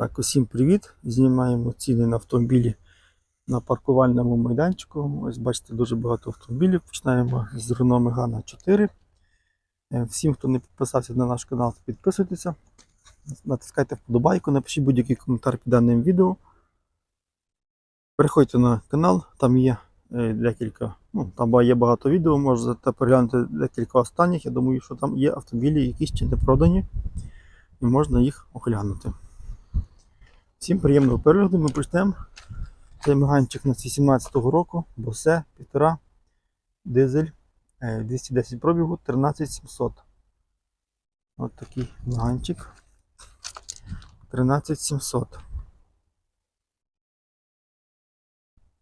Так, усім привіт! Знімаємо ціни на автомобілі на паркувальному майданчику. Ось бачите, дуже багато автомобілів. Починаємо з Renault Megane 4. Е, Всім, хто не підписався на наш канал, підписуйтеся. Натискайте вподобайку, напишіть будь-який коментар під даним відео. Переходьте на канал, там є е, декілька, ну, там є багато відео, можете переглянути декілька останніх. Я думаю, що там є автомобілі, які ще не продані, і можна їх оглянути. Всім приємного перегляду. Ми почнемо. Цей меганчик на 17-го року, босе 1,5 дизель е, 210 пробігу 13700. От такий меганчик. 13700.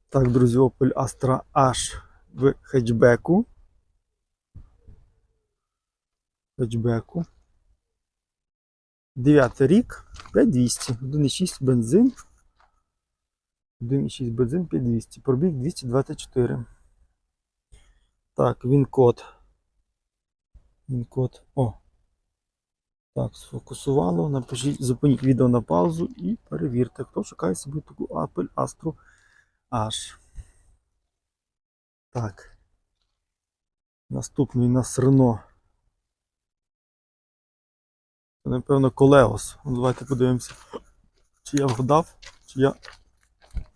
Так, друзі, Opel Astra H в хетчбеку. Хетчбеку. Дев'ятий рік, 5200, 1,6 бензин. 1,6 бензин 5200. Пробіг 224. Так, він код. Він код. О. Так, сфокусувало. Напишіть, зупиніть відео на паузу і перевірте, хто шукає собі таку Apple Astro H. Так. Наступний у нас Renault. Напевно, Колеос. Ну, Давайте подивимося, чи я вгадав, чи я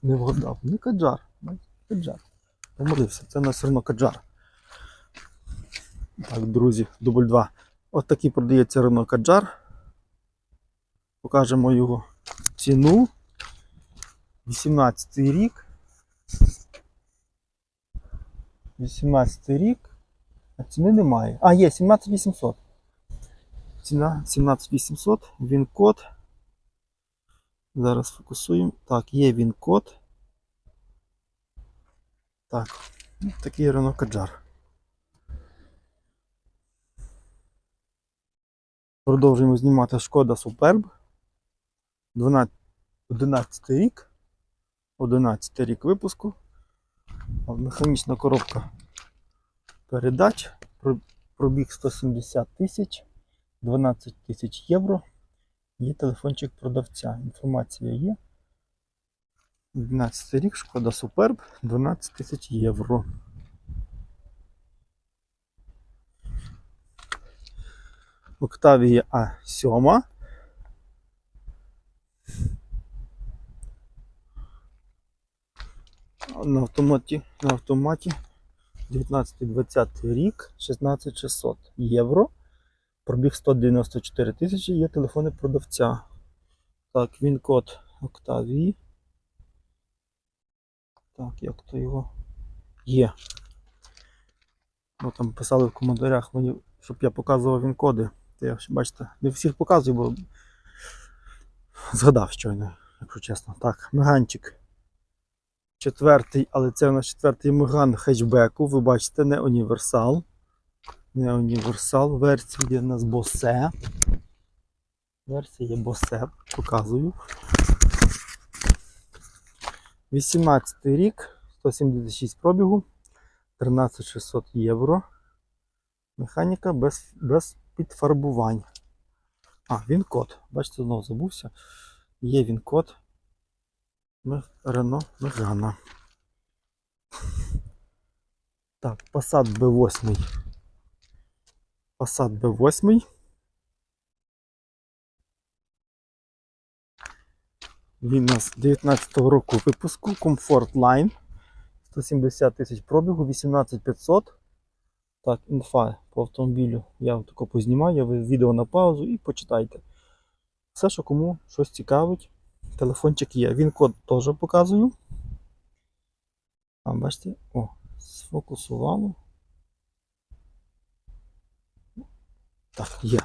не вгадав. Не каджар. бачите, Каджар. Помилився. Це у нас Renault Каджар. Так, друзі, дубль 2. От такий продається Renault Каджар. Покажемо його ціну. 18 рік. 18 рік. А ціни немає. А, є 17800. Ціна 17800, він код. Зараз фокусуємо. Так, є він код. Так, ну, такий Renault Каджар. Продовжуємо знімати Шкода. 12, 11 рік. 11 рік випуску. Механічна коробка передач. Пробіг 170 тисяч. 12 тисяч євро. Є телефончик продавця. Інформація є. 12 рік, шкода Superb, 12 тисяч євро. Octavia A7. На автоматі, на автоматі 19-20 рік, 16600 євро. Пробіг 194 тисячі, є телефони продавця. Так, він код Octavii. Так, як то його є. Ну там писали в коментарях мені, щоб я показував він коди. Та я бачите, не всіх показую, бо згадав щойно, якщо чесно. Так, меганчик. Четвертий, але це у нас четвертий меган хетчбеку. Ви бачите, не універсал. Не універсал. Версія є у нас босе. Версія є босе, показую. 18 рік, 176 пробігу, 13600 євро. Механіка без, без підфарбувань. А, він код. Бачите, знову забувся. Є він код. Рено Мегана. Так, Passat B8. Passat B8. Він у нас 19-го року випуску Comfort Line. 170 тисяч пробігу, 18500. Так, інфа по автомобілю. Я вам тако познімаю, ви відео на паузу і почитайте. Все, що кому щось цікавить. Телефончик є. Він код теж показую. А, бачите, о, сфокусувало. Так, є.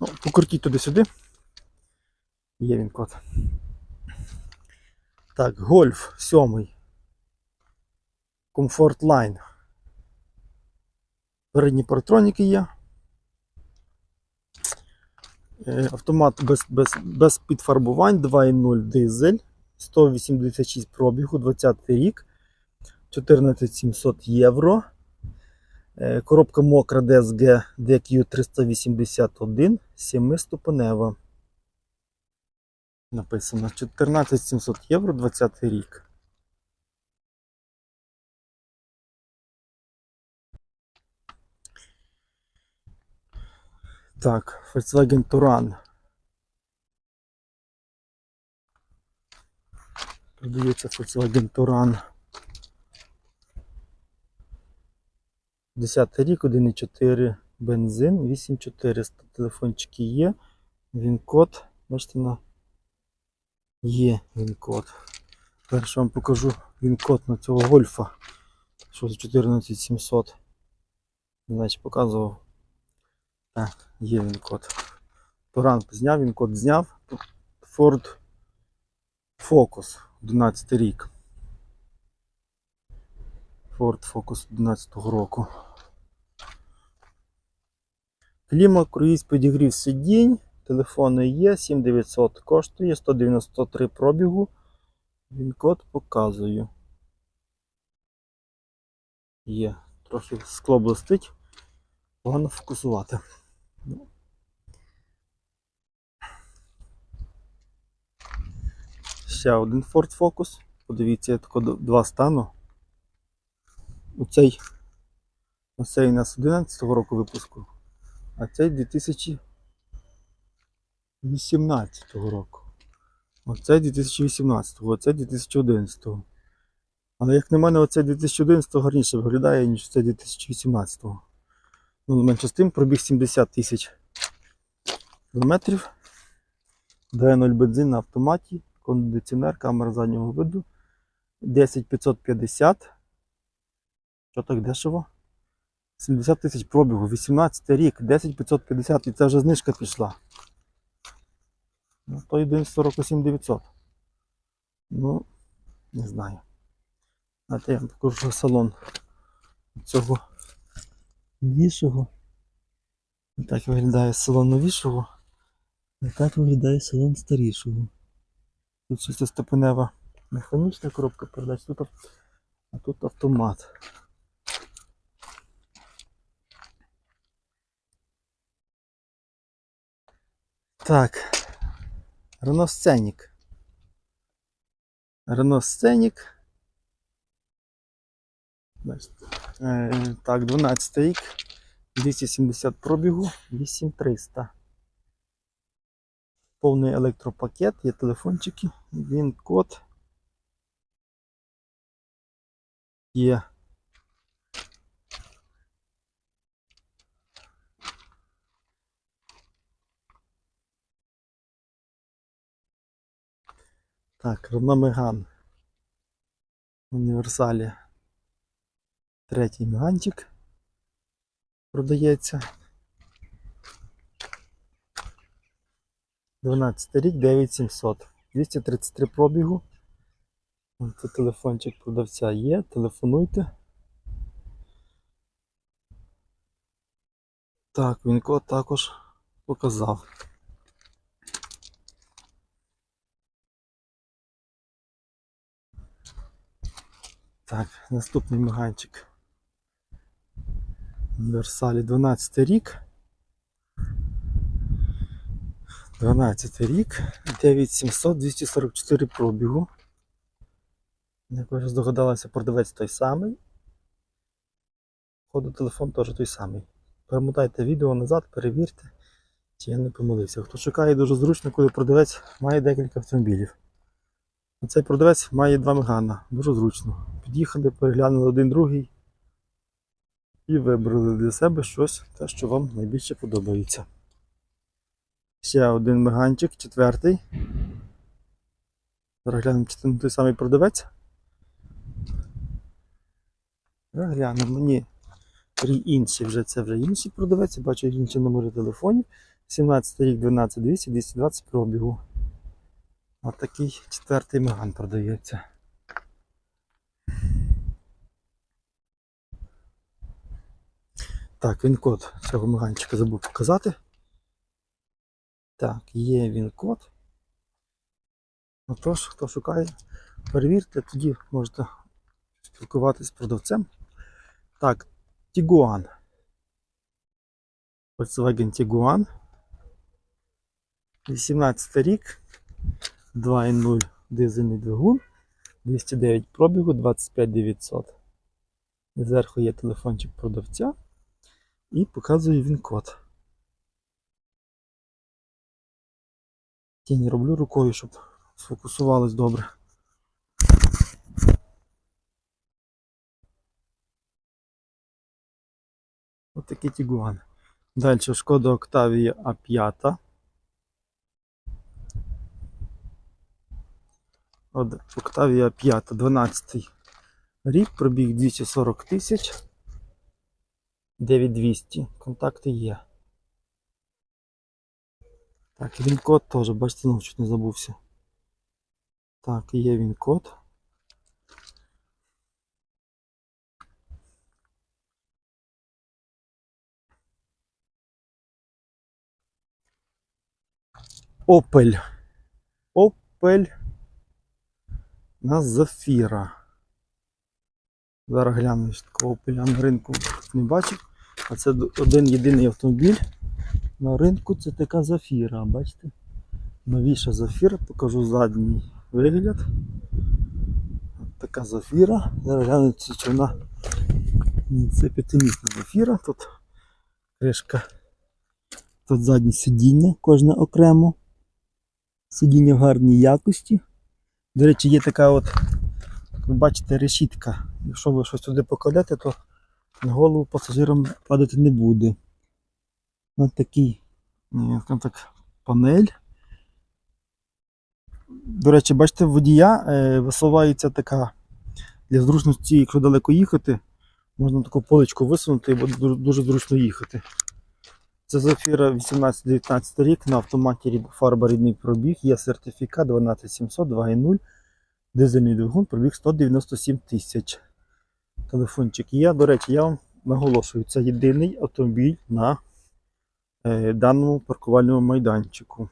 Ну, покрутіть туди-сюди. Є він код. Так, гольф сьомий. Комфорт Line. Передні паратроніки є. Е, Автомат без, без, без підфарбувань 2.0 дизель. 186 пробігу, 20 рік. 14700 євро. Е, Коробка мокра DSG DQ381, 7-ступенева. Написано 14 700 євро 20 рік. Так, Volkswagen Touran. Продається Volkswagen Touran. 10 рік, 1,4 бензин, 8400. Телефончики є. Він код. Бачите, на є він код. Перше вам покажу він код на цього гольфа. Що за 14700. Не знаю, чи показував. Так, є він код. Туран зняв, він код зняв. Ford Focus 11 рік. Ford Focus 11 року. Кліма, круїз, підігрів сидінь. Телефони є, 7900 коштує, 193 пробігу. Він код показую. Є. Трохи скло блистить. Погано фокусувати. Ще один Ford Focus. Подивіться, я тако два стану. Оцей, оцей у нас 11 року випуску, а цей 2018 року. Оцей 2018, оцей 2011. Але як на мене, оцей 2011 гарніше виглядає, ніж цей 2018. Ну, менше з тим, пробіг 70 тисяч кілометрів. 2.0 бензин на автоматі, кондиціонер, камера заднього виду. 10550. Що так дешево? 70 тисяч пробігу, 18 рік, 10550 і це вже знижка пішла. Ну, то 47 900. Ну, не знаю. А я вам покажу салон цього новішого. І так виглядає салон новішого. І так виглядає салон старішого. Тут шестиступенева механічна коробка передач, тут, а тут автомат. Так. Renault Scenic. Renault Scenic. Так, 12 рік. 270 пробігу, 8300. Повний електропакет, є телефончики, він код. Є. Так, Megane. Універсалі. Третій меганчик продається. 12 рік, 9700. 233 пробігу. Це телефончик продавця є. Телефонуйте. Так, він код також показав. Так, наступний меганчик. Версалі 12 рік. 12 рік, 9700, 244 пробігу. Як вже здогадалися, продавець той самий. Ходу телефон теж той самий. Перемотайте відео назад, перевірте, чи я не помилився. Хто шукає дуже зручно, коли продавець має декілька автомобілів. Цей продавець має два мегана. Дуже зручно. Під'їхали, переглянули один другий і вибрали для себе щось, те, що вам найбільше подобається. Ще один меганчик, четвертий. Зараз глянемо, чи це той самий продавець. Зараз глянемо, ні. Три інші вже це вже інший продавець, бачу інші номери телефонів. 17 рік, 12 200, 220 пробігу. Ось такий четвертий меган продається. Так, він код цього меганчика забув показати. Так, є він код. Отож, хто шукає, перевірте, тоді можете спілкуватися з продавцем. Так, Tiguan. Volkswagen Tiguan. 18 рік. 2.0 дизельний двигун, 209 пробігу, 25 900. Зверху є телефончик продавця і показує він код. Тінь роблю рукою, щоб сфокусувалось добре. Ось такий Тігуан. Далі шкода Octavia A5. От Octavia 5, 12 рік, пробіг 240 тисяч. 9200. Контакти є. Так, він код теж, бачите, знову чуть не забувся. Так, є він код. Opel. Opel на Зафіра. Зараз гляну, що такого Opel я на ринку не бачив. А це один єдиний автомобіль на ринку це така Зафіра, бачите? Новіша Зафіра, покажу задній вигляд. Така Зафіра. Зараз гляну, чи чи вона це п'ятимісна Зафіра. Тут кришка. Тут заднє сидіння, кожне окремо. Сидіння в гарній якості. До речі, є така от, ви бачите, решітка. Якщо ви щось туди покладете, то на голову пасажирам падати не буде. Ось такий, скажімо так, панель. До речі, бачите, водія е, висувається така для зручності, якщо далеко їхати, можна таку поличку висунути і буде дуже зручно їхати. Це Зафіра 18-19 рік на автоматі фарба рідний пробіг, є сертифікат 12700 2.0, дизельний двигун, пробіг 197 тисяч. Телефончик є. До речі, я вам наголошую, це єдиний автомобіль на е, даному паркувальному майданчику.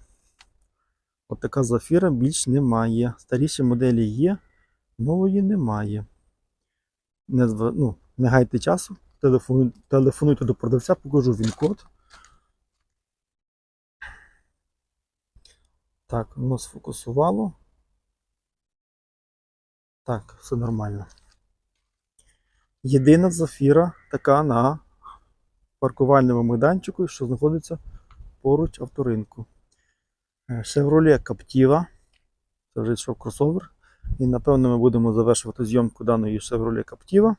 От така зафіра більш немає. Старіші моделі є, нової немає. Не, ну, не гайте часу, телефонуйте до продавця, покажу він код. Так, воно сфокусувало. Так, все нормально. Єдина зафіра така на паркувальному майданчику, що знаходиться поруч авторинку. Е, Chevrolet Captiva. Це вже йшов кросовер. І напевно ми будемо завершувати зйомку даної Chevrolet Captiva.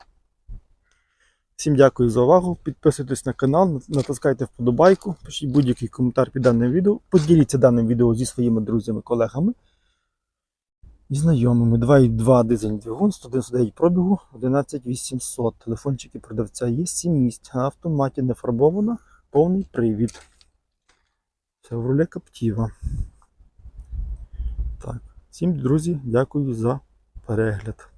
Всім дякую за увагу. Підписуйтесь на канал, натискайте вподобайку, пишіть будь-який коментар під даним відео. Поділіться даним відео зі своїми друзями, колегами і знайомими. 2,2 дизельний двигун, 199 пробігу, 11800. Телефончики продавця є 7 місць. Автоматі не фарбовано, повний привід. Chevrolet Captiva. Так. Всім, друзі, дякую за перегляд.